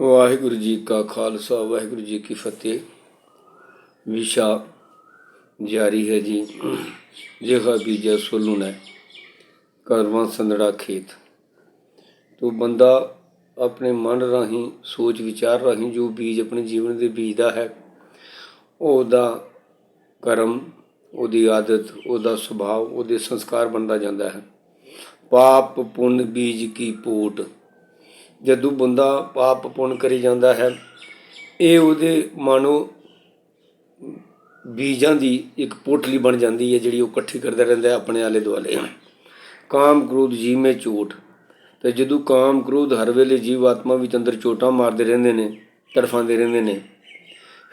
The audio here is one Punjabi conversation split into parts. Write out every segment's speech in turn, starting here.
ਵਾਹਿਗੁਰੂ ਜੀ ਕਾ ਖਾਲਸਾ, ਵਾਹਿਗੁਰੂ ਜੀ ਕੀ ਫਤਿਹ। ਵਿਸ਼ਾ ਜਾਰੀ ਹੈ ਜੀ। ਜਿਹਾ ਬੀਜਾ ਸੋਲੂ ਨੇ ਕਰਵਾਂ ਸੰਦੜਾ ਖੇਤ। ਤੋ ਬੰਦਾ ਆਪਣੇ ਮਨ ਰਾਹੀਂ, ਸੋਚ ਵਿਚਾਰ ਰਾਹੀਂ ਜੋ ਬੀਜ ਆਪਣੇ ਜੀਵਨ ਦੇ ਬੀਜਦਾ ਹੈ, ਉਹਦਾ ਕਰਮ, ਉਹਦੀ ਆਦਤ, ਉਹਦਾ ਸੁਭਾਅ, ਉਹਦੇ ਸੰਸਕਾਰ ਬਣਦਾ ਜਾਂਦਾ ਹੈ। ਪਾਪ ਪੁੰਨ ਬੀਜ ਕੀ ਪੋਟ ਜਦੋਂ ਬੰਦਾ ਪਾਪ ਪੁੰਨ ਕਰੀ ਜਾਂਦਾ ਹੈ, ਇਹ ਉਹਦੇ ਮਾਨੋ ਬੀਜਾਂ ਦੀ ਇੱਕ ਪੋਟਲੀ ਬਣ ਜਾਂਦੀ ਹੈ, ਜਿਹੜੀ ਉਹ ਇਕੱਠੀ ਕਰਦਾ ਰਹਿੰਦਾ ਹੈ ਆਪਣੇ ਆਲੇ ਦੁਆਲੇ। ਕਾਮ ਕ੍ਰੋਧ ਜੀ ਮੇ ਝੂਠ ਤੇ ਜਦੋਂ ਕਾਮ ਕ੍ਰੋਧ ਹਰ ਵੇਲੇ ਜੀਵ ਆਤਮਾ ਵਿੱਚ ਅੰਦਰ ਚੋਟਾਂ ਮਾਰਦੇ ਰਹਿੰਦੇ ਨੇ, ਤੜਫਾਉਂਦੇ ਰਹਿੰਦੇ ਨੇ,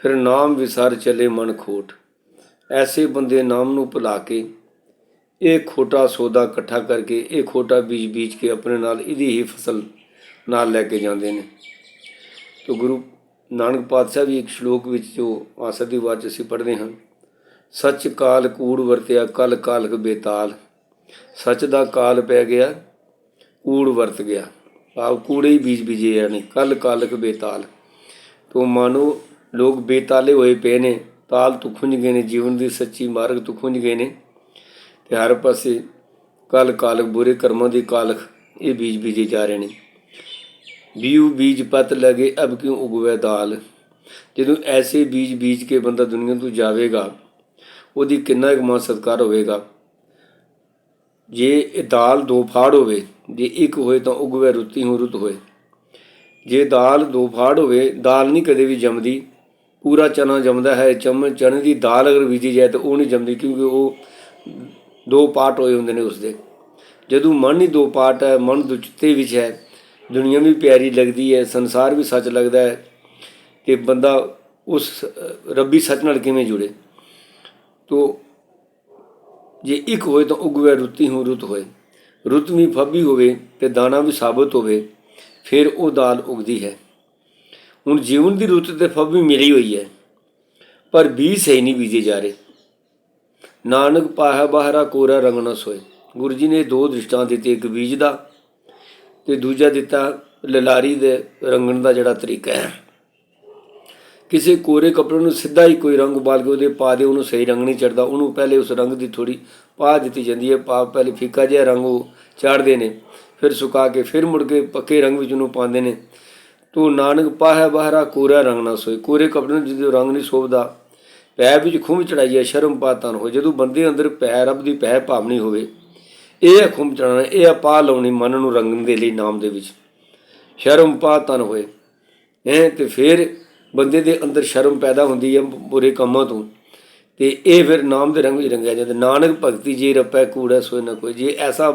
ਫਿਰ ਨਾਮ ਵਿਸਾਰ ਚਲੇ ਮਨ ਖੋਟ। ਐਸੇ ਬੰਦੇ ਨਾਮ ਨੂੰ ਭੁਲਾ ਕੇ ਇਹ ਖੋਟਾ ਸੌਦਾ ਇਕੱਠਾ ਕਰਕੇ, ਇਹ ਖੋਟਾ ਬੀਜ ਬੀਜ ਕੇ ਆਪਣੇ ਨਾਲ ਇਹਦੀ ਹੀ ਫਸਲ ਨਾਲ ਲੈ ਕੇ ਜਾਂਦੇ ਨੇ। ਤੋ ਗੁਰੂ ਨਾਨਕ ਪਾਤਸ਼ਾਹ ਵੀ ਇੱਕ ਸ਼ਲੋਕ ਵਿੱਚ ਜੋ ਆਸਾ ਦੀ ਵਾਚ ਅਸੀਂ ਪੜ੍ਹਦੇ ਹਾਂ, ਸੱਚ ਕਾਲ ਕੂੜ ਵਰਤਿਆ ਕਲ ਕਾਲਕ ਬੇਤਾਲ। ਸੱਚ ਦਾ ਕਾਲ ਪੈ ਗਿਆ, ਕੂੜ ਵਰਤ ਗਿਆ। ਆਪ ਕੂੜੇ ਹੀ ਬੀਜ ਬੀਜੇ ਆ ਯਾਨੀ ਕਲ ਕਾਲਕ ਬੇਤਾਲ। ਤੋ ਮਾਨੋ, ਲੋਕ ਬੇਤਾਲੇ ਹੋਏ ਪਏ ਨੇ, ਤਾਲ ਤੋਂ ਖੁੰਝ ਗਏ ਨੇ, ਜੀਵਨ ਦੀ ਸੱਚੀ ਮਾਰਗ ਤੋਂ ਖੁੰਝ ਗਏ ਨੇ। ਤੇ ਹਰ ਪਾਸੇ ਕਲ ਕਾਲਕ ਬੁਰੇ ਕਰਮਾਂ ਦੀ ਕਾਲਕ ਇਹ ਬੀਜ ਬੀਜੇ ਜਾ ਰਹੇ ਨੇ। ਬੀਉ ਬੀਜ ਪਤ ਲਗੇ ਅਬ ਕਿਉਂ ਉਗਵੇ ਦਾਲ? ਜਦੋਂ ਐਸੇ ਬੀਜ ਬੀਜ ਕੇ ਬੰਦਾ ਦੁਨੀਆ ਤੋਂ ਜਾਵੇਗਾ, ਉਹਦੀ ਕਿੰਨਾ ਕੁ ਮਾਨ ਸਤਕਾਰ ਹੋਵੇਗਾ? ਜੇ ਇਹ ਦਾਲ ਦੋ ਫਾੜ ਹੋਵੇ, ਜੇ ਇੱਕ ਹੋਏ ਤਾਂ ਉਗਵੇ ਰੁੱਤੀ ਹੋ ਰੁੱਤ ਹੋਏ। ਜੇ ਦਾਲ ਦੋ ਫਾੜ ਹੋਵੇ, ਦਾਲ ਨਹੀਂ ਕਦੇ ਵੀ ਜੰਮਦੀ। ਪੂਰਾ ਚਨਾ ਜੰਮਦਾ ਹੈ, ਚਮ ਚਨੇ ਦੀ ਦਾਲ ਅਗਰ ਬੀਜੀ ਜਾਏ ਤਾਂ ਉਹ ਨਹੀਂ ਜੰਮਦੀ ਕਿਉਂਕਿ ਉਹ ਦੋ ਪਾਰਟ ਹੋਏ ਹੁੰਦੇ ਨੇ ਉਸਦੇ। ਜਦੋਂ ਮਨ ਹੀ ਦੋ ਪਾਰਟ ਹੈ, ਮਨ ਦੁਚਤੇ ਵਿੱਚ ਹੈ ਦੁਨੀਆ ਵੀ ਪਿਆਰੀ ਲੱਗਦੀ ਹੈ, ਸੰਸਾਰ ਵੀ ਸੱਚ ਲੱਗਦਾ ਹੈ ਕਿ ਬੰਦਾ ਉਸ ਰੱਬੀ ਸੱਚ ਨਾਲ ਕਿਵੇਂ ਜੁੜੇ? ਤੋ ਜੇ ਇੱਕ ਹੋਏ ਤਾਂ ਉਗਵੇ ਰੁੱਤੀ ਹੋ ਰੁੱਤ ਹੋਏ। ਰੁੱਤ ਵੀ ਫੱਬੀ ਹੋਵੇ ਤੇ ਦਾਣਾ ਵੀ ਸਾਬਤ ਹੋਵੇ, ਫਿਰ ਉਹ ਦਾਲ ਉਗਦੀ ਹੈ। ਹੁਣ ਜੀਵਨ ਦੀ ਰੁੱਤ ਤੇ ਫੱਬੀ ਮਿਲੀ ਹੋਈ ਹੈ, ਪਰ ਬੀਜ ਸਹੀ ਨਹੀਂ ਬੀਜੇ ਜਾ ਰਹੇ। ਨਾਨਕ ਪਾਹਾ ਬਾਹਰਾ ਕੋਰਾ ਰੰਗ ਨਾ ਸੋਏ। ਗੁਰੂ ਜੀ ਨੇ ਦੋ ਦ੍ਰਿਸ਼ਟਾਂ ਦਿੱਤੇ ਇੱਕ ਬੀਜ ਦਾ ਤੇ ਦੂਜਾ ਦਿੱਤਾ ਲਲਾਰੀ ਦੇ ਰੰਗਣ ਦਾ ਜਿਹੜਾ ਤਰੀਕਾ ਹੈ। ਕਿਸੇ ਕੋਰੇ ਕੱਪੜੇ ਨੂੰ ਸਿੱਧਾ ਹੀ ਕੋਈ ਰੰਗ ਬਾਲ ਕੇ ਉਹਦੇ ਪਾ ਦੇ, ਉਹਨੂੰ ਸਹੀ ਰੰਗ ਨਹੀਂ ਚੜਦਾ ਉਹਨੂੰ ਪਹਿਲੇ ਉਸ ਰੰਗ ਦੀ ਥੋੜੀ ਪਾ ਦਿੱਤੀ ਜਾਂਦੀ ਹੈ। ਪਾ, ਪਹਿਲੇ ਫਿੱਕਾ ਜਿਹਾ ਰੰਗ ਉਹ ਚਾੜਦੇ ਨੇ, ਫਿਰ ਸੁਕਾ ਕੇ ਫਿਰ ਮੁੜ ਕੇ ਪੱਕੇ ਰੰਗ ਵਿੱਚ ਉਹਨੂੰ ਪਾਉਂਦੇ ਨੇ। ਤੋ ਨਾਨਕ ਪਾਹੈ ਬਾਹਰਾ ਕੋਰਾ ਰੰਗ ਨਾ ਸੋਏ। ਕੋਰੇ ਕੱਪੜੇ ਨੂੰ ਜਦੋਂ ਰੰਗ ਨਹੀਂ ਸੋਭਦਾ ਪੈ ਵਿੱਚ ਖੁੰਮ ਚੜਾਈਏ ਸ਼ਰਮ ਪਾਤਾਨ ਹੋ ਜਦੋਂ ਬੰਦੇ ਅੰਦਰ ਪੈ ਰੱਬ ਦੀ ਪੈ ਭਾਵਨੀ ਹੋਵੇ ਇਹ ਹੈ ਖੁੰਮ ਚੜਾਣਾ ਇਹ ਹੈ ਪਾ ਲਾਉਣੀ ਮਨ ਨੂੰ ਰੰਗਣ ਦੇ ਲਈ ਨਾਮ ਦੇ ਵਿੱਚ। ਸ਼ਰਮ ਪਾ ਤਨ ਹੋਏ। ਇਹ ਤੇ ਫਿਰ ਬੰਦੇ ਦੇ ਅੰਦਰ ਸ਼ਰਮ ਪੈਦਾ ਹੁੰਦੀ ਹੈ ਬੁਰੇ ਕੰਮਾਂ ਤੋਂ। ਤੇ ਇਹ ਫਿਰ ਨਾਮ ਦੇ ਰੰਗ ਵਿੱਚ ਰੰਗਿਆ ਜਾਂਦਾ। ਨਾਨਕ ਭਗਤੀ, ਜੇ ਰਪੈ ਕੂੜਾ ਸੋਏ ਨਾ ਕੋਈ। ਜੇ ਐਸਾ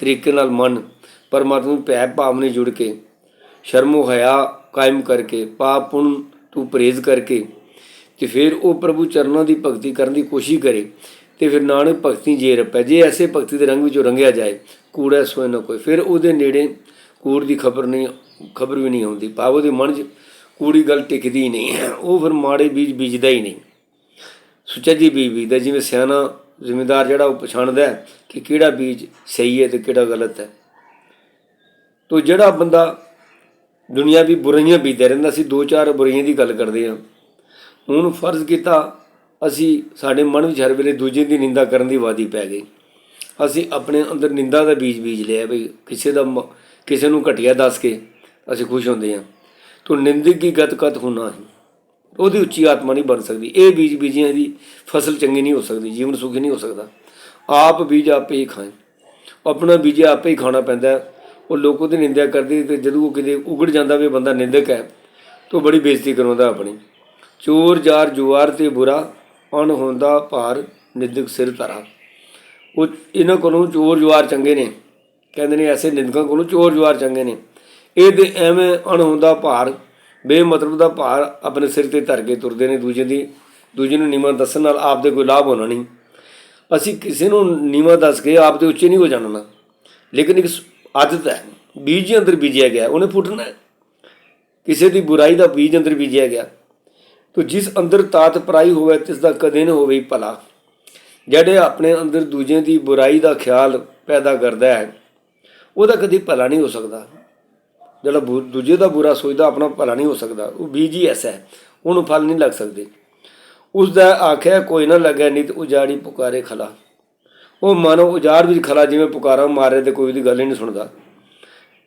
ਤਰੀਕੇ ਨਾਲ ਮਨ ਪਰਮਾਤਮਾ ਨੂੰ ਭੈ ਭਾਵ ਨੇ ਜੁੜ ਕੇ ਸ਼ਰਮੋ ਹਯਾ ਕਾਇਮ ਕਰਕੇ ਪਾਪ ਪੁੰਨ ਤੋਂ ਪਰਹੇਜ਼ ਕਰਕੇ, ਤੇ ਫਿਰ ਉਹ ਪ੍ਰਭੂ ਚਰਨਾਂ ਦੀ ਭਗਤੀ ਕਰਨ ਦੀ ਕੋਸ਼ਿਸ਼ ਕਰੇ। ਤੇ ਫਿਰ ਨਾਨਕ ਭਗਤੀ ਜੇ ਰਪੈ, ਜੇ ਐਸੇ ਭਗਤੀ ਦੇ ਰੰਗ ਵਿੱਚੋਂ ਰੰਗਿਆ ਜਾਏ, ਕੂੜਾ ਸੋਏ ਨਾ ਕੋਈ। ਫਿਰ ਉਹਦੇ ਨੇੜੇ ਕੂੜ ਦੀ ਖਬਰ ਨਹੀਂ, ਖਬਰ ਵੀ ਨਹੀਂ ਆਉਂਦੀ। ਭਾਵ ਉਹਦੇ ਮਨ 'ਚ ਕੂੜੀ ਗੱਲ ਟਿਕਦੀ ਨਹੀਂ ਹੈ। ਉਹ ਫਿਰ ਮਾੜੇ ਬੀਜ ਬੀਜਦਾ ਹੀ ਨਹੀਂ। ਸੁਚੱਜੀ ਬੀਜ ਬੀਜਦਾ, ਜਿਵੇਂ ਸਿਆਣਾ ਜ਼ਿਮੀਂਦਾਰ ਜਿਹੜਾ ਉਹ ਪਛਾਣਦਾ ਕਿ ਕਿਹੜਾ ਬੀਜ ਸਹੀ ਹੈ ਤੇ ਕਿਹੜਾ ਗਲਤ ਹੈ। ਤੋ ਜਿਹੜਾ ਬੰਦਾ ਦੁਨੀਆ ਵੀ ਬੁਰਾਈਆਂ ਬੀਜਦਾ ਰਹਿੰਦਾ ਸੀ ਦੋ ਚਾਰ ਬੁਰਾਈਆਂ ਦੀ ਗੱਲ ਕਰਦੇ ਹਾਂ। ਹੁਣ ਫਰਜ਼ ਕੀਤਾ ਅਸੀਂ ਸਾਡੇ ਮਨ ਵਿੱਚ ਹਰ ਵੇਲੇ ਦੂਜੇ ਦੀ ਨਿੰਦਾ ਕਰਨ ਦੀ ਵਾਦੀ ਪੈ ਗਈ। ਅਸੀਂ ਆਪਣੇ ਅੰਦਰ ਨਿੰਦਾ ਦਾ ਬੀਜ ਬੀਜ ਲਿਆ ਵੀ ਕਿਸੇ ਦਾ ਮ- ਕਿਸੇ ਨੂੰ ਘਟਿਆ ਦੱਸ ਕੇ ਅਸੀਂ ਖੁਸ਼ ਹੁੰਦੇ ਹਾਂ। ਤੋ ਨਿੰਦਕ ਕੀ ਗਤ ਕਤ ਹੋਣਾ ਹੈ। ਉਹਦੀ ਉੱਚੀ ਆਤਮਾ ਨਹੀਂ ਬਣ ਸਕਦੀ। ਇਹ ਬੀਜ ਬੀਜੀਆਂ ਦੀ ਫਸਲ ਚੰਗੀ ਨਹੀਂ ਹੋ ਸਕਦੀ, ਜੀਵਨ ਸੁਖੀ ਨਹੀਂ ਹੋ ਸਕਦਾ। ਆਪ ਬੀਜ ਆਪੇ ਹੀ ਖਾਏ। ਆਪਣਾ ਬੀਜ ਆਪੇ ਹੀ ਖਾਣਾ ਪੈਂਦਾ ਉਹ ਲੋਕ ਉਹਦੀ ਨਿੰਦਿਆ ਕਰਦੇ ਤੇ ਜਦੋਂ ਉਹ ਕਿਤੇ ਉਗੜ ਜਾਂਦਾ ਵੀ ਬੰਦਾ ਨਿੰਦਕ ਹੈ, ਤਾਂ ਬੜੀ ਬੇਇੱਜ਼ਤੀ ਕਰਾਉਂਦਾ ਆਪਣੀ। ਚੋਰ, ਜਾਰ, ਜੁਆਰ ਤੇ ਬੁਰਾ ਅਣ ਹੁੰਦਾ ਭਾਰ ਨਿੰਦਕ ਸਿਰ ਧਰਾ। ਉਹ ਇਹਨਾਂ ਕੋਲੋਂ ਚੋਰ ਜੁਆਰ ਚੰਗੇ ਨੇ। ਕਹਿੰਦੇ ਨੇ ਐਸੇ ਨਿੰਦਕਾਂ ਕੋਲੋਂ ਚੋਰ ਜੁਆਰ ਚੰਗੇ ਨੇ। ਇਹ ਤੇ ਐਵੇਂ ਅਣ ਹੁੰਦਾ ਭਾਰ, ਬੇਮਤਲਬ ਦਾ ਭਾਰ ਆਪਣੇ ਸਿਰ ਤੇ ਧਰ ਕੇ ਤੁਰਦੇ ਨੇ ਦੂਜੇ ਦੀ, ਦੂਜੇ ਨੂੰ ਨੀਵਾਂ ਦੱਸਣ ਨਾਲ ਆਪ ਦੇ ਕੋਈ ਲਾਭ ਹੋਣਾ ਨਹੀਂ। ਅਸੀਂ ਕਿਸੇ ਨੂੰ ਨੀਵਾਂ ਦੱਸ ਕੇ ਆਪ ਦੇ ਉੱਚੇ ਨਹੀਂ ਹੋ ਜਾਣਾ ਲੇਕਿਨ ਇੱਕ ਆਦਤ ਹੈ। ਬੀਜ ਅੰਦਰ ਬੀਜਿਆ ਗਿਆ, ਉਹਨੇ ਫੁੱਟਣਾ ਕਿਸੇ ਦੀ ਬੁਰਾਈ ਦਾ ਬੀਜ ਅੰਦਰ ਬੀਜਿਆ ਗਿਆ। ਤੋ ਜਿਸ ਅੰਦਰ ਤਾਤ ਪਰਾਈ ਹੋਵੇ ਤਿਸ ਦਾ ਕਦੇ ਨਾ ਹੋਵੇ ਭਲਾ। ਜਿਹੜੇ ਆਪਣੇ ਅੰਦਰ ਦੂਜੇ ਦੀ ਬੁਰਾਈ ਦਾ ਖਿਆਲ ਪੈਦਾ ਕਰਦਾ ਹੈ, ਉਹਦਾ ਕਦੀ ਭਲਾ ਨਹੀਂ ਹੋ ਸਕਦਾ। ਜਿਹੜਾ ਬੁ- ਦੂਜੇ ਦਾ ਬੁਰਾ ਸੋਚਦਾ, ਆਪਣਾ ਭਲਾ ਨਹੀਂ ਹੋ ਸਕਦਾ। ਉਹ ਬੀਜ ਹੀ ਐਸਾ ਹੈ ਉਹਨੂੰ ਫਲ ਨਹੀਂ ਲੱਗ ਸਕਦੇ। ਉਸ ਦਾ ਆਖਿਆ, ਕੋਈ ਨਾ ਲੱਗਿਆ ਨਿਤ ਉਜਾੜੀ ਪੁਕਾਰੇ ਖਲਾ। ਉਹ ਮਾਨੋ ਉਜਾੜ ਵਿੱਚ ਖਲਾ, ਜਿਵੇਂ ਪੁਕਾਰਾ ਮਾਰੇ ਤੇ ਕੋਈ ਦੀ ਗੱਲ ਹੀ ਨਹੀਂ ਸੁਣਦਾ।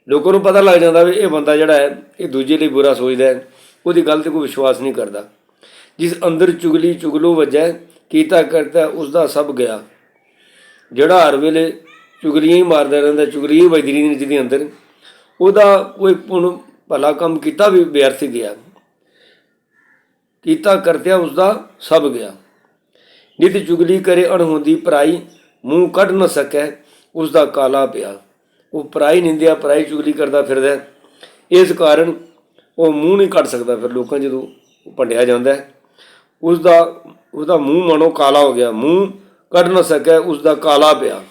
ਲੋਕਾਂ ਨੂੰ ਪਤਾ ਲੱਗ ਜਾਂਦਾ ਵੀ ਇਹ ਬੰਦਾ ਜਿਹੜਾ ਹੈ, ਇਹ ਦੂਜੇ ਲਈ ਬੁਰਾ ਸੋਚਦਾ ਹੈ, ਉਹਦੀ ਗੱਲ ਤੇ ਕੋਈ ਵਿਸ਼ਵਾਸ ਨਹੀਂ ਕਰਦਾ। ਜਿਸ ਅੰਦਰ ਚੁਗਲੀ ਚੁਗਲੂ ਵਜੈ, ਕੀਤਾ ਕਰਤਾ ਉਸ ਦਾ ਸਭ ਗਿਆ। ਜਿਹੜਾ ਹਰ ਵੇਲੇ ਚੁਗਲੀਆਂ ਹੀ ਮਾਰਦਾ ਰਹਿੰਦਾ, ਚੁਗਲੀਆਂ ਹੀ ਵੱਜਦੀ ਰਹਿੰਦੀ ਜਿਹਦੇ ਅੰਦਰ, ਉਹਦਾ ਕੋਈ ਪੁਣ ਭਲਾ ਕੰਮ ਕੀਤਾ ਵੀ ਵਿਅਰਥ ਗਿਆ। ਕੀਤਾ ਕਰਤਿਆ ਉਸ ਦਾ ਸਭ ਗਿਆ। ਨਿਤ ਚੁਗਲੀ ਕਰੇ ਅਣਹੋਂਦੀ ਪਰਾਈ, ਮੂੰਹ ਕੱਢ ਨਾ ਸਕੈ ਉਸ ਦਾ ਕਾਲਾ ਪਿਆ। ਉਹ ਪਰਾਈ ਨਿੰਦਿਆ, ਪਰਾਈ ਚੁਗਲੀ ਕਰਦਾ ਫਿਰਦਾ। ਇਸ ਕਾਰਨ ਉਹ ਮੂੰਹ ਨਹੀਂ ਕੱਢ ਸਕਦਾ ਫਿਰ ਲੋਕਾਂ ਜਦੋਂ ਭੰਡਿਆ ਜਾਂਦਾ ਹੈ। ਉਸ ਦਾ ਉਸ ਦਾ ਮੂੰਹ ਮਨੋ ਕਾਲਾ ਹੋ ਗਿਆ। ਮੂੰਹ ਕੱਢ ਨਾ ਸਕੈ ਉਸ ਦਾ ਕਾਲਾ ਪਿਆ।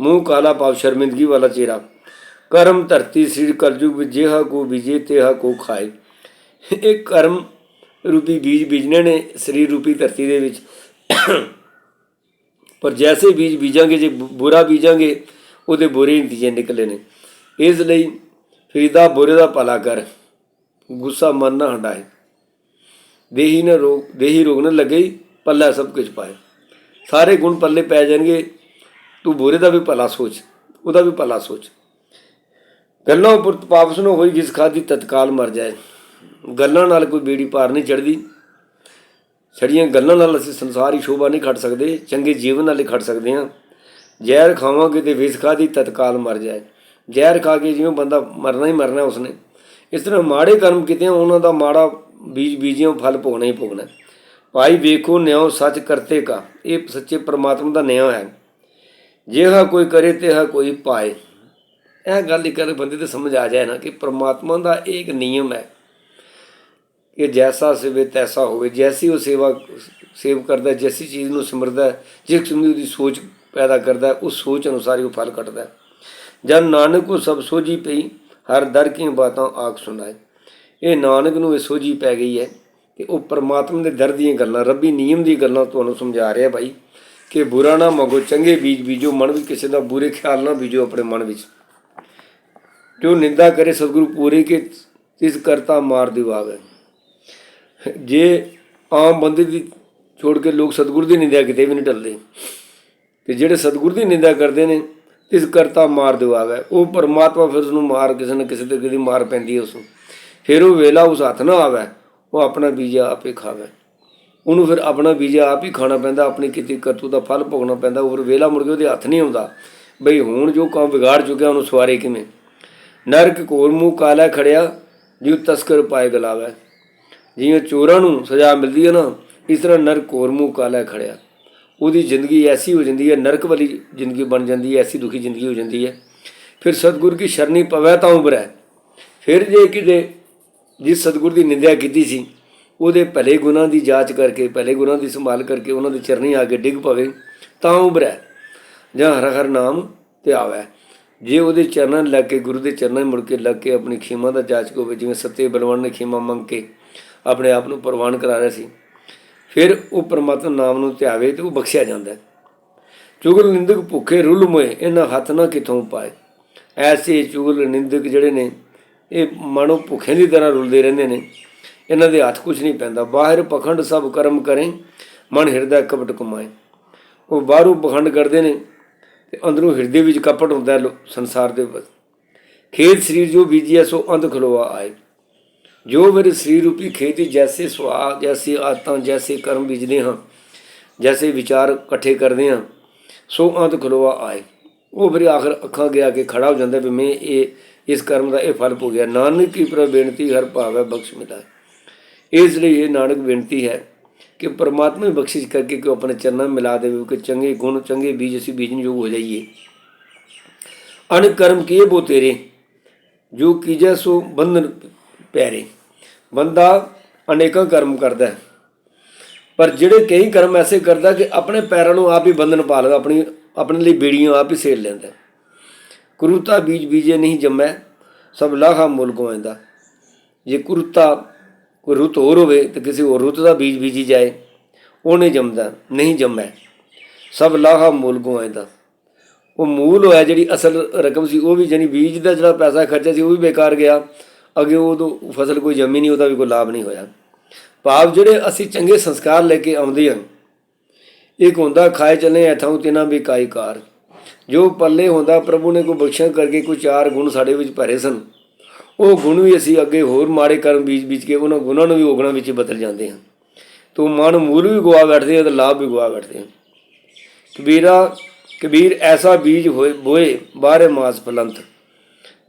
ਮੂੰਹ ਕਾਲਾ ਭਾਵ ਸ਼ਰਮਿੰਦਗੀ ਵਾਲਾ ਚਿਹਰਾ। ਕਰਮ ਧਰਤੀ ਸ੍ਰੀ ਕਲਯੁਗ ਵਿੱਚ ਜਿਹਾ ਕੋ ਬੀਜੇ, ਤਿਹਾ ਕੋ ਖਾਏ। ਇਹ ਕਰਮ ਰੂਪੀ ਬੀਜ ਬੀਜਣੇ ਨੇ, ਸਰੀਰ ਰੂਪੀ ਧਰਤੀ ਦੇ ਵਿੱਚ। ਪਰ ਜੈਸੇ ਬੀਜ ਬੀਜਾਂਗੇ, ਜੇ ਬੁਰਾ ਬੀਜਾਂਗੇ, ਉਹਦੇ ਬੁਰੇ ਨਤੀਜੇ ਨਿਕਲੇ ਨੇ। ਇਸ ਲਈ ਫਰੀਦਾ ਬੁਰੇ ਦਾ ਭਲਾ ਕਰ। ਗੁੱਸਾ ਮਨ ਨਾ ਹਟਾਏ ਦੇਹੀ ਨਾ ਰੋਗ ਦੇਹੀ ਰੋਗ ਨਾ ਲੱਗੇ ਪੱਲਾ ਸਭ ਕੁਝ ਪਾਏ। ਸਾਰੇ ਗੁਣ ਪੱਲੇ ਪੈ ਜਾਣਗੇ, ਤੂੰ ਬੁਰੇ ਦਾ ਵੀ ਭਲਾ ਸੋਚ, ਉਹਦਾ ਵੀ ਭਲਾ ਸੋਚ। ਗੱਲਾਂ ਉੱਪਰ ਪਾਪਸ ਨੂੰ ਹੋਈ, ਜਿਸ ਖਾਦੀ ਤਤਕਾਲ ਮਰ ਜਾਏ। ਗੱਲਾਂ ਨਾਲ ਕੋਈ ਬੀੜੀ ਪਾਰ ਨਹੀਂ ਚੜਦੀ ਛੜੀਆਂ ਗੱਲਾਂ ਨਾਲ ਅਸੀਂ ਸੰਸਾਰੀ ਸ਼ੋਭਾ ਨਹੀਂ ਖੱਟ ਸਕਦੇ, ਚੰਗੇ ਜੀਵਨ ਨਾਲ ਹੀ ਖੜ ਸਕਦੇ ਹਾਂ। ਜ਼ਹਿਰ ਖਾਵਾਂਗੇ ਤੇ ਵਿਸ ਖਾਦੀ ਤਤਕਾਲ ਮਰ ਜਾਏ। ਜ਼ਹਿਰ ਖਾ ਕੇ ਜਿਵੇਂ ਬੰਦਾ ਮਰਨਾ ਹੀ ਮਰਨਾ ਉਸਨੇ। ਇਸ ਤਰ੍ਹਾਂ ਮਾੜੇ ਕਰਮ ਕੀਤੇ ਉਹਨਾਂ ਦਾ ਮਾੜਾ ਬੀਜ ਬੀਜਿਓ ਫਲ ਭੋਗਣਾ ਹੀ ਭੋਗਣਾ। ਭਾਈ ਵੇਖੋ ਨਿਉ ਸੱਚ ਕਰਤੇ ਕਾ। ਇਹ ਸੱਚੇ ਪ੍ਰਮਾਤਮਾ ਦਾ ਨਿਆਂ ਹੈ। ਜਿਹਾ ਕੋਈ ਕਰੇ ਤੇ ਤਿਹਾ ਕੋਈ ਪਾਏ। ਇਹ ਗੱਲ ਇੱਕ ਵਾਰ ਬੰਦੇ ਤੇ ਸਮਝ ਆ ਜਾਏ ਨਾ ਕਿ ਪ੍ਰਮਾਤਮਾ ਦਾ ਇਹ ਇੱਕ ਨਿਯਮ ਹੈ। ਕਿ ਜੈਸਾ ਸਿਵੇ ਤੈਸਾ ਹੋਵੇ। ਜੈਸੀ ਉਹ ਸੇਵਾ ਸੇਵ ਕਰਦਾ, ਜੈਸੀ ਚੀਜ਼ ਨੂੰ ਸਿਮਰਦਾ, ਜਿਸ ਕਿਸਮ ਦੀ ਉਹਦੀ ਸੋਚ ਪੈਦਾ ਕਰਦਾ, ਉਸ ਸੋਚ ਅਨੁਸਾਰ ਹੀ ਉਹ ਫਲ ਕੱਟਦਾ। ਜਦ ਨਾਨਕ ਕੋ ਸਭ ਸੋਝੀ ਪਈ, ਹਰ ਦਰ ਕੀ ਬਾਤਾਂ ਆਖ ਸੁਣਾਏ। ਇਹ ਨਾਨਕ ਨੂੰ ਇਹ ਸੋਝੀ ਪੈ ਗਈ ਹੈ ਕਿ ਉਹ ਪਰਮਾਤਮਾ ਦੇ ਦਰ ਦੀਆਂ ਗੱਲਾਂ, ਰੱਬੀ ਨਿਯਮ ਦੀ ਗੱਲਾਂ ਤੁਹਾਨੂੰ ਸਮਝਾ ਰਿਹਾ ਭਾਈ ਕਿ ਬੁਰਾ ਨਾ ਮੰਗੋ, ਚੰਗੇ ਬੀਜ ਬੀਜੋ, ਮਨ ਵੀ ਕਿਸੇ ਦਾ ਬੁਰੇ ਖਿਆਲ ਨਾ ਬੀਜੋ ਆਪਣੇ ਮਨ ਵਿੱਚ। ਜੋ ਨਿੰਦਾ ਕਰੇ ਸਤਿਗੁਰੂ ਪੂਰੇ ਕੇ ਇਸ ਕਰਤਾ ਮਾਰ ਦਿਵਾਵੇ ਜੇ ਆਮ ਬੰਦੇ ਦੀ ਛੋੜ ਕੇ ਲੋਕ ਸਤਿਗੁਰ ਦੀ ਨਿੰਦਿਆ ਕਿਤੇ ਵੀ ਨਹੀਂ ਟਲਦੇ ਤੇ ਜਿਹੜੇ ਸਤਿਗੁਰੂ ਦੀ ਨਿੰਦਾ ਕਰਦੇ ਨੇ ਇਸ ਕਰਤਾ ਮਾਰ ਦਿਵਾਵੇ ਉਹ ਪਰਮਾਤਮਾ ਫਿਰ ਉਸ ਨੂੰ ਮਾਰ ਕਿਸੇ ਨਾ ਕਿਸੇ ਤੇ ਕਦੀ ਮਾਰ ਪੈਂਦੀ ਹੈ ਉਸ ਨੂੰ ਫਿਰ ਉਹ ਵੇਲਾ ਉਸ ਹੱਥ ਨਾ ਆਵੇ, ਉਹ ਆਪਣਾ ਬੀਜਾ ਆਪੇ ਖਾਵੇ। ਉਹਨੂੰ ਫਿਰ ਆਪਣਾ ਬੀਜਾ ਆਪ ਹੀ ਖਾਣਾ ਪੈਂਦਾ, ਆਪਣੀ ਕੀਤੀ ਕਰਤੂ ਦਾ ਫਲ ਭੋਗਣਾ ਪੈਂਦਾ, ਉਹ ਫਿਰ ਵੇਲਾ ਮੁੜ ਕੇ ਉਹਦੇ ਹੱਥ ਨਹੀਂ ਆਉਂਦਾ। ਬਈ ਹੁਣ ਜੋ ਕੰਮ ਵਿਗਾੜ ਚੁੱਕਿਆ, ਉਹਨੂੰ ਸਵਾਰੇ ਕਿਵੇਂ? ਨਰਕ ਕੋਲ ਮੂੰਹ ਕਾਲਾ ਖੜਿਆ, ਜਿਉ ਤਸਕਰ ਪਾਏ ਗਲਾਵੇ। ਜਿਵੇਂ ਚੋਰਾਂ ਨੂੰ ਸਜ਼ਾ ਮਿਲਦੀ ਹੈ ਨਾ, ਇਸ ਤਰ੍ਹਾਂ ਨਰਕ ਕੋਰ ਮੂੰਹ ਕਾਲਾ ਖੜਿਆ। ਉਹਦੀ ਜ਼ਿੰਦਗੀ ਐਸੀ ਹੋ ਜਾਂਦੀ ਹੈ, ਨਰਕ ਵਾਲੀ ਜ਼ਿੰਦਗੀ ਬਣ ਜਾਂਦੀ ਹੈ, ਐਸੀ ਦੁਖੀ ਜ਼ਿੰਦਗੀ ਹੋ ਜਾਂਦੀ ਹੈ। ਫਿਰ ਸਤਿਗੁਰ ਕੀ ਸ਼ਰਨੀ ਪਵੇ ਤਾਂ ਉਬਰੈ। ਫਿਰ ਜੇ ਕਿਤੇ ਜਿਸ ਸਤਿਗੁਰ ਦੀ ਨਿੰਦਿਆ ਕੀਤੀ ਸੀ, ਉਹਦੇ ਭਲੇ ਗੁਨਾਹ ਦੀ ਜਾਂਚ ਕਰਕੇ, ਭਲੇ ਗੁਨਾਹ ਦੀ ਸੰਭਾਲ ਕਰਕੇ ਉਹਨਾਂ ਦੇ ਚਰਨੀ ਆ ਕੇ ਡਿੱਗ ਪਵੇ, ਤਾਂ ਉਭਰੈ। ਜਾਂ ਹਰ ਹਰ ਨਾਮ ਤੇ ਆਵੈ। ਜੇ ਉਹਦੇ ਚਰਨਾਂ ਲੱਗ ਕੇ, ਗੁਰੂ ਦੇ ਚਰਨਾਂ ਮੁੜ ਕੇ ਲੱਗ ਕੇ ਆਪਣੀ ਖੀਮਾ ਦਾ ਜਾਚ ਹੋਵੇ, ਜਿਵੇਂ ਸੱਤੇ ਬਲਵਾਨ ਨੇ ਖੀਮਾ ਮੰਗ ਕੇ ਆਪਣੇ ਆਪ ਨੂੰ ਪ੍ਰਵਾਨ ਕਰਾ ਰਿਹਾ ਸੀ, ਫਿਰ ਉਹ ਪਰਮਾਤਮਾ ਨਾਮ ਨੂੰ ਧਿਆਵੇ ਤੇ ਉਹ ਬਖਸ਼ਿਆ ਜਾਂਦਾ ਹੈ। ਚੁਗਲ ਨਿੰਦਕ ਭੁੱਖੇ ਰੁਲ ਮੋਏ, ਇਹਨਾਂ ਹੱਥ ਨਾ ਕਿਥੋਂ ਪਾਏ। ਐਸੇ ਚੁਗਲ ਨਿੰਦਕ ਜਿਹੜੇ ਨੇ ਇਹ ਮਨੋਂ ਭੁੱਖੇ ਦੀ ਤਰ੍ਹਾਂ ਰੁਲਦੇ ਰਹਿੰਦੇ ਨੇ। ਇਹਨਾਂ ਦੇ ਹੱਥ ਕੁਝ ਨਹੀਂ ਪੈਂਦਾ। ਬਾਹਰ ਪਖੰਡ ਸਭ ਕਰਮ ਕਰੇ, ਮਨ ਹਿਰਦਾ ਕਪਟ ਕਮਾਏ ਉਹ ਬਾਹਰੋਂ ਪਖੰਡ ਕਰਦੇ ਨੇ ਤੇ ਅੰਦਰੋਂ ਹਿਰਦੇ ਵਿੱਚ ਕਪਟ ਹੁੰਦਾ ਲੋ- ਸੰਸਾਰ ਦੇ ਵਿੱਚ ਖੇਤ ਸਰੀਰ ਜੋ ਬੀਜਿਆ, ਸੋ ਅੰਧ ਖਲੋਆ ਆਏ। ਜੋ ਮੇਰੇ ਸਰੀਰ ਰੂਪੀ ਖੇਤੀ ਜੈਸੇ ਸੁਆ ਜੈਸੀ ਆਤਾਂ ਜੈਸੇ ਕਰਮ ਬੀਜਦੇ ਹਾਂ, ਜੈਸੇ ਵਿਚਾਰ ਇਕੱਠੇ ਕਰਦੇ ਹਾਂ, ਸੋ ਅੰਤ ਖਲੋਆ ਆਏ। ਉਹ ਫਿਰ ਆਖਰ ਅੱਖਾਂ ਗਿਆ ਕੇ ਖੜਾ ਹੋ ਜਾਂਦਾ ਵੀ ਮੈਂ ਇਹ ਇਸ ਕਰਮ ਦਾ ਇਹ ਫਲ ਭੋਗਿਆ। ਨਾਨਕ ਕੀ ਪ੍ਰ ਬੇਨਤੀ, ਹਰ ਭਾਵੈ ਬਖਸ਼ ਮਿਲਾ ਇਸ ਲਈ ਇਹ ਨਾਨਕ ਬੇਨਤੀ ਹੈ ਕਿ ਪਰਮਾਤਮਾ ਦੀ ਬਖਸ਼ਿਸ਼ ਕਰਕੇ ਕਿ ਉਹ ਆਪਣੇ ਚਰਨਾਂ ਮਿਲਾ ਦੇਵੇ, ਕਿ ਚੰਗੇ ਗੁਣ, ਚੰਗੇ ਬੀਜ ਅਸੀਂ ਬੀਜਣ ਯੋਗ ਹੋ ਜਾਈਏ। ਅਨ ਕਰਮ ਕੀਏ ਬੋ ਤੇਰੇ, ਜੋ ਕੀਜੈ ਸੋ ਬੰਧਨ ਪਿਆਰੇ। ਬੰਦਾ ਅਨੇਕਾਂ ਕਰਮ ਕਰਦਾ ਹੈ, ਪਰ ਜਿਹੜੇ ਕਈ ਕਰਮ ਐਸੇ ਕਰਦਾ ਕਿ ਆਪਣੇ ਪੈਰਾਂ ਨੂੰ ਆਪ ਹੀ ਬੰਧਨ ਪਾ ਲੈਂਦਾ, ਆਪਣੀ ਆਪਣੇ ਲਈ ਬੇੜੀਆਂ ਆਪ ਹੀ ਸੇੜ ਲੈਂਦਾ ਕੁਰੂਤਾ ਬੀਜ ਬੀਜੇ ਨਹੀਂ ਜੰਮੈ, ਸਭ ਲਾਹਾ ਮੁੱਲ ਗਵਾਉਂਦਾ ਜੇ ਕੁਰੂਤਾ ਕੋਈ ਰੁੱਤ ਹੋਰ ਹੋਵੇ ਤੇ ਕਿਸੇ ਹੋਰ ਰੁੱਤ ਦਾ ਬੀਜ ਬੀਜੀ ਜਾਏ, ਉਹ ਨਹੀਂ ਜੰਮਦਾ, ਨਹੀਂ ਜੰਮੈ, ਸਭ ਲਾਹਾ ਮੁੱਲ ਗਵਾਉਂਦਾ ਉਹ ਮੂਲ ਹੋਇਆ ਜਿਹੜੀ ਅਸਲ ਰਕਮ ਸੀ, ਉਹ ਵੀ ਜਾਨੀ ਬੀਜ ਦਾ ਜਿਹੜਾ ਪੈਸਾ ਖਰਚਿਆ ਸੀ, ਉਹ ਵੀ ਬੇਕਾਰ ਗਿਆ। ਅੱਗੇ ਉਦੋਂ ਫਸਲ ਕੋਈ ਜੰਮੀ ਨਹੀਂ, ਉਹਦਾ ਵੀ ਕੋਈ ਲਾਭ ਨਹੀਂ ਹੋਇਆ। ਭਾਵ ਜਿਹੜੇ ਅਸੀਂ ਚੰਗੇ ਸੰਸਕਾਰ ਲੈ ਕੇ ਆਉਂਦੇ ਹਾਂ, ਇੱਕ ਹੁੰਦਾ, ਖਾਏ ਚੱਲੇ ਐਥਾਂ ਤਿਨਾ ਵੀ ਕਾਈ ਕਾਰ। ਜੋ ਪੱਲੇ ਹੁੰਦਾ ਪ੍ਰਭੂ ਨੇ ਕੋਈ ਬਖਸ਼ਿਆ ਕਰਕੇ ਕੋਈ ਚਾਰ ਗੁਣ ਸਾਡੇ ਵਿੱਚ ਭਰੇ ਸਨ, ਉਹ ਗੁਣ ਵੀ ਅਸੀਂ ਅੱਗੇ ਹੋਰ ਮਾੜੇ ਕਰਮ ਬੀਜ ਬੀਜ ਕੇ ਉਹਨਾਂ ਗੁਣਾਂ ਨੂੰ ਵੀ ਔਗਣਾਂ ਵਿੱਚ ਬਦਲ ਜਾਂਦੇ ਹਾਂ। ਤੋ ਮਨ ਮੂਲ ਵੀ ਗਵਾ ਬੈਠਦੇ ਆ ਤੇ ਲਾਭ ਵੀ ਗਵਾ ਬੈਠਦੇ ਆ। ਕਬੀਰਾ, ਕਬੀਰ ਐਸਾ ਬੀਜ ਹੋਏ, ਬੋਏ ਬਾਰੇ ਮਾਸ ਫਲੰਤ।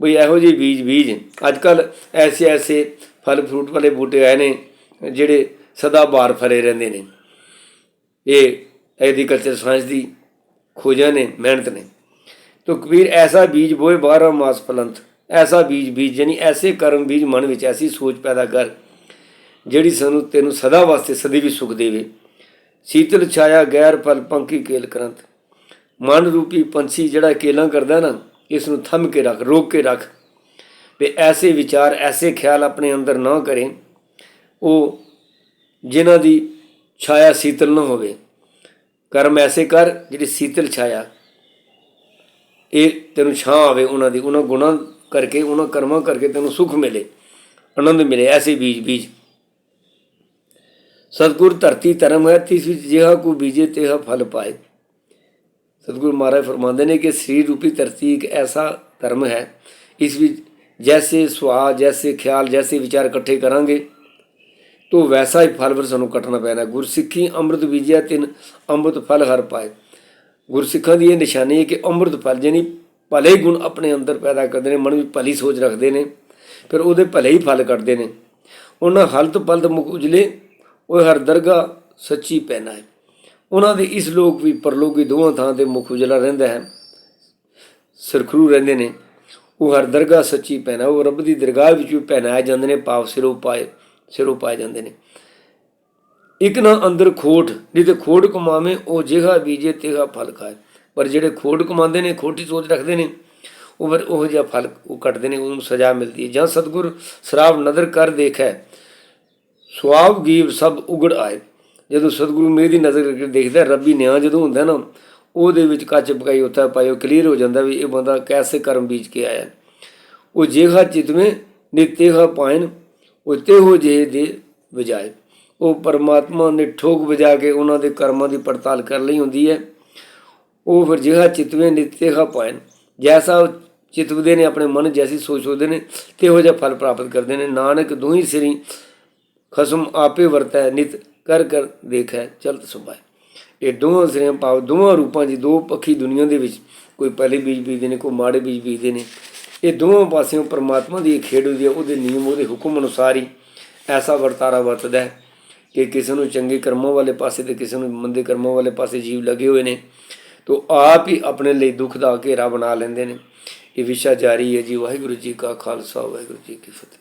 ਬਈ ਇਹੋ ਜਿਹੇ ਬੀਜ ਬੀਜ। ਅੱਜ ਕੱਲ ਐਸੇ ਐਸੇ ਫਲ ਫਰੂਟ ਵਾਲੇ ਬੂਟੇ ਆਏ ਨੇ ਜਿਹੜੇ ਸਦਾ ਬਾਰ ਫਰੇ ਰਹਿੰਦੇ ਨੇ। ਇਹ ਐਗਰੀਕਲਚਰ ਸਾਇੰਸ ਦੀ ਖੋਜਾਂ ਨੇ, ਮਿਹਨਤ ਨੇ। ਤੋ ਕਬੀਰ, ਐਸਾ ਬੀਜ ਬੋਏ ਬਾਰਹ ਮਾਸ ਫਲੰਤ। ਐਸਾ ਬੀਜ ਬੀਜ ਯਾਨੀ ਐਸੇ ਕਰਮ ਬੀਜ ਮਨ ਵਿੱਚ, ਐਸੀ ਸੋਚ ਪੈਦਾ ਕਰ, ਜਿਹੜੀ ਸਾਨੂੰ ਤੈਨੂੰ ਸਦਾ ਵਾਸਤੇ ਸਦੀ ਵੀ ਸੁਖ ਦੇਵੇ। ਸੀਤਲ ਛਾਇਆ, ਗੈਰ ਫਲ ਪੰਖੀ ਕੇਲ ਕਰੰਤ। ਮਨ ਰੂਪੀ ਪੰਛੀ ਜਿਹੜਾ ਕੇਲਾਂ ਕਰਦਾ ਨਾ ਇਸ ਨੂੰ ਥੰਮ ਕੇ ਰੱਖ, ਰੋਕ ਕੇ ਰੱਖ। ਵੀ ਐਸੇ ਵਿਚਾਰ, ਐਸੇ ਖਿਆਲ ਆਪਣੇ ਅੰਦਰ ਨਾ ਕਰੇ, ਉਹ ਜਿਨ੍ਹਾਂ ਦੀ ਛਾਇਆ ਸੀਤਲ ਨਾ ਹੋਵੇ। ਕਰਮ ਐਸੇ ਕਰ ਜਿਹੜੀ ਸੀਤਲ ਛਾਇਆ। ਇਹ ਤੈਨੂੰ ਛਾਂ ਆਵੇ ਉਹਨਾਂ ਦੀ, ਉਹਨਾਂ ਗੁਣਾਂ ਕਰਕੇ, ਉਹਨਾਂ ਕਰਮਾਂ ਕਰਕੇ ਤੈਨੂੰ ਸੁਖ ਮਿਲੇ, ਆਨੰਦ ਮਿਲੇ, ਐਸੇ ਬੀਜ ਬੀਜ। ਸਤਗੁਰ ਧਰਤੀ ਧਰਮ ਹੈ, ਤਿਸ ਵਿੱਚ ਜਿਹਾ ਕੋ ਬੀਜੇ ਤੇਹਾ ਫਲ ਪਾਏ। ਸਤਗੁਰ ਮਹਾਰਾਜ ਫਰਮਾਉਂਦੇ ਨੇ ਕਿ ਸਰੀਰ ਰੂਪੀ ਧਰਤੀ ਇੱਕ ਐਸਾ ਧਰਮ ਹੈ, ਇਸ ਵਿੱਚ ਜੈਸੇ ਸੁਆਹ, ਜੈਸੇ ਖਿਆਲ, ਜੈਸੇ ਵਿਚਾਰ ਇਕੱਠੇ ਕਰਾਂਗੇ ਤੋ ਵੈਸਾ ਹੀ ਫਲ ਫਿਰ ਸਾਨੂੰ ਕੱਟਣਾ ਪੈਣਾ। ਗੁਰਸਿੱਖੀ ਅੰਮ੍ਰਿਤ ਬੀਜਿਆ ਤਿੰਨ ਅੰਮ੍ਰਿਤ ਫਲ ਹਰ ਪਾਏ। ਗੁਰਸਿੱਖਾਂ ਦੀ ਇਹ ਨਿਸ਼ਾਨੀ ਹੈ ਕਿ ਅੰਮ੍ਰਿਤ ਫਲ ਜਾਨੀ ਭਲੇ ਗੁਣ ਆਪਣੇ ਅੰਦਰ ਪੈਦਾ ਕਰਦੇ ਨੇ, ਮਨ ਵਿੱਚ ਭਲੀ ਸੋਚ ਰੱਖਦੇ ਨੇ, ਫਿਰ ਉਹਦੇ ਭਲੇ ਹੀ ਫਲ ਕੱਟਦੇ ਨੇ। ਉਹਨਾਂ ਹਲਤ ਪਲਤ ਮੁਖ ਉਜਲੇ, ਉਹ ਹਰ ਦਰਗਾ ਸੱਚੀ ਪੈਣਾ ਹੈ। ਉਹਨਾਂ ਦੇ ਇਸ ਲੋਕ ਵੀ ਪਰਲੋਕ ਵੀ ਦੋਵਾਂ ਥਾਂ ਤੇ ਮੁਖ ਉਜਲਾ ਰਹਿੰਦਾ ਹੈ। ਸਰਖਰੂ ਰਹਿੰਦੇ ਨੇ। ਉਹ ਹਰ ਦਰਗਾ ਸੱਚੀ ਪੈਣਾ ਉਹ ਰੱਬ ਦੀ ਦਰਗਾਹ ਵਿੱਚ ਵੀ ਪਹਿਨਾਏ ਜਾਂਦੇ ਨੇ, ਪਾਪ ਸਿਰੋਂ ਪਾਏ। ਸਿਰੋਂ ਪਾਏ ਜਾਂਦੇ ਨੇ। ਇੱਕ ਨਾ ਅੰਦਰ ਖੋਟ, ਨਹੀਂ ਤੇ ਖੋਟ ਕਮਾਵੇਂ, ਉਹ ਜਿਹਾ ਬੀਜੇ ਤੇਹਾ ਫਲ ਖਾਏ। ਪਰ ਜਿਹੜੇ ਖੋਟ ਕਮਾਉਂਦੇ ਨੇ, ਖੋਟੀ ਸੋਚ ਰੱਖਦੇ ਨੇ, ਉਹ ਫਿਰ ਉਹ ਜਿਹਾ ਫਲ ਉਹ ਕੱਟਦੇ ਨੇ, ਉਹਨੂੰ ਸਜ਼ਾ ਮਿਲਦੀ ਹੈ। ਜਾਂ ਸਤਗੁਰ ਸ਼ਰਾਬ ਨਦਰ ਕਰ ਦੇਖੈ ਸੁਆਬ ਗੀਵ ਸਭ ਉਗੜ ਆਏ। ਜਦੋਂ ਸਤਿਗੁਰੂ ਮੇਹ ਦੀ ਨਜ਼ਰ ਕਰਕੇ ਦੇਖਦਾ, ਰੱਬੀ ਨਿਆਂ ਜਦੋਂ ਹੁੰਦਾ ਨਾ, ਉਹਦੇ ਵਿੱਚ ਕੱਚ ਪਕਾਈ ਉੱਥੇ ਪਾਇਓ, ਕਲੀਅਰ ਹੋ ਜਾਂਦਾ ਵੀ ਇਹ ਬੰਦਾ ਕੈਸੇ ਕਰਮ ਬੀਜ ਕੇ ਆਇਆ। ਉਹ ਜੇਹਾ ਚਿਤਵੇਂ ਨਿਤੇਹਾ ਪਾਇਨ ਉਹ ਤੇਹੋ ਜੇ ਦੇ ਬਜਾਏ। ਉਹ ਪਰਮਾਤਮਾ ਨੇ ਠੋਕ ਵਜਾ ਕੇ ਉਹਨਾਂ ਦੇ ਕਰਮਾਂ ਦੀ ਪੜਤਾਲ ਕਰ ਲਈ ਹੁੰਦੀ ਹੈ। ਉਹ ਫਿਰ ਜਿਹਾ ਚਿਤਵੇ ਨਿਤੇਹਾ ਪਾਇਨ। ਜੈਸਾ ਉਹ ਚਿਤਵਦੇ ਨੇ ਆਪਣੇ ਮਨ, ਜੈਸੀ ਸੋਚ ਸੋਚਦੇ ਨੇ, ਤੇਹੋ ਜਿਹਾ ਫਲ ਪ੍ਰਾਪਤ ਕਰਦੇ ਨੇ। ਨਾਨਕ ਦੋਹੀ ਸਿਰੀ ਖਸਮ ਆਪੇ ਵਰਤੈ, ਨਿਤ ਕਰ ਕਰ ਦੇਖੈ, ਚਲਤ ਸੁਭਾਏ। ਇਹ ਦੋਹਾਂ ਸਿਰਿਆਂ ਭਾਵ ਦੋਹਾਂ ਰੂਪਾਂ ਦੀ ਦੋ ਪੱਖੀ ਦੁਨੀਆ ਦੇ ਵਿੱਚ ਕੋਈ ਪਹਿਲੇ ਬੀਜ ਬੀਜਦੇ ਨੇ, ਕੋਈ ਮਾੜੇ ਬੀਜ ਬੀਜਦੇ ਨੇ। ਇਹ ਦੋਵਾਂ ਪਾਸਿਓਂ ਪਰਮਾਤਮਾ ਦੀ ਇਹ ਖੇਡ ਹੁੰਦੀ ਹੈ, ਉਹਦੇ ਨਿਯਮ, ਉਹਦੇ ਹੁਕਮ ਅਨੁਸਾਰ ਹੀ ਐਸਾ ਵਰਤਾਰਾ ਵਰਤਦਾ ਹੈ ਕਿ ਕਿਸੇ ਨੂੰ ਚੰਗੇ ਕਰਮਾਂ ਵਾਲੇ ਪਾਸੇ ਤੇ ਕਿਸੇ ਨੂੰ ਮੰਦੇ ਕਰਮਾਂ ਵਾਲੇ ਪਾਸੇ ਜੀਵ ਲੱਗੇ ਹੋਏ ਨੇ, ਤੋ ਆਪ ਹੀ ਆਪਣੇ ਲਈ ਦੁੱਖ ਦਾ ਘੇਰਾ ਬਣਾ ਲੈਂਦੇ ਨੇ। ਇਹ ਵਿਸ਼ਾ ਜਾਰੀ ਹੈ ਜੀ, ਵਾਹਿਗੁਰੂ ਜੀ ਕਾ ਖਾਲਸਾ, ਵਾਹਿਗੁਰੂ ਜੀ ਕੀ ਫਤਿਹ।